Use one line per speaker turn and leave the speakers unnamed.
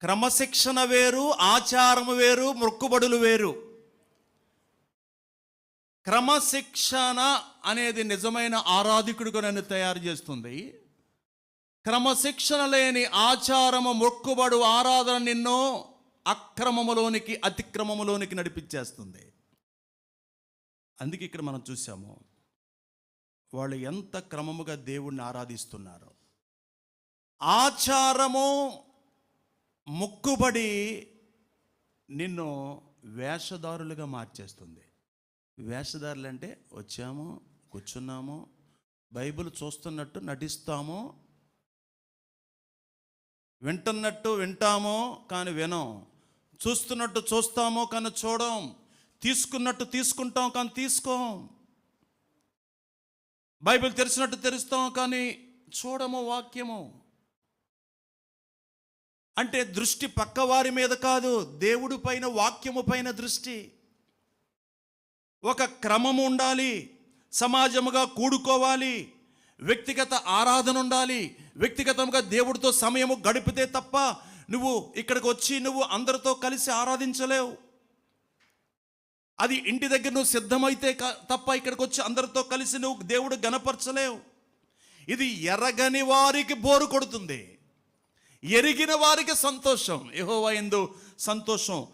క్రమశిక్షణ వేరు ఆచారము వేరు మొక్కుబడులు వేరు. క్రమశిక్షణ అనేది నిజమైన ఆరాధికుడిగా నన్ను తయారు చేస్తుంది. క్రమశిక్షణ లేని ఆచారము మొక్కుబడు ఆరాధన నిన్ను అక్రమములోనికి అతిక్రమములోనికి నడిపించేస్తుంది. అందుకే ఇక్కడ మనం చూసాము వాళ్ళు ఎంత క్రమముగా దేవుణ్ణి ఆరాధిస్తున్నారు. ఆచారము మొక్కుబడి నిన్ను వేషధారులుగా మార్చేస్తుంది. వేషధారులు అంటే వచ్చాము కూర్చున్నాము బైబిల్ చూస్తున్నట్టు నటిస్తాము వింటున్నట్టు వింటాము కానీ వినం. చూస్తున్నట్టు చూస్తాము కానీ చూడం. తీసుకున్నట్టు తీసుకుంటాం కానీ తీసుకోం. బైబిల్ తెరిచినట్టు తెరుస్తాం కానీ చూడము వాక్యము. అంటే దృష్టి పక్కవారి మీద కాదు దేవుడి పైన వాక్యము పైన దృష్టి. ఒక క్రమము ఉండాలి సమాజముగా కూడుకోవాలి వ్యక్తిగత ఆరాధన ఉండాలి వ్యక్తిగతంగా దేవుడితో సమయము గడిపితే తప్ప నువ్వు ఇక్కడికి వచ్చి నువ్వు అందరితో కలిసి ఆరాధించలేవు. అది ఇంటి దగ్గర నువ్వు సిద్ధమైతే తప్ప ఇక్కడికి వచ్చి అందరితో కలిసి నువ్వు దేవుడు గనపరచలేవు ఇది ఎరగని వారికి బోరు కొడుతుంది. ఎరిగిన వారికి సంతోషం. ఎహోవా ఎందు సంతోషం.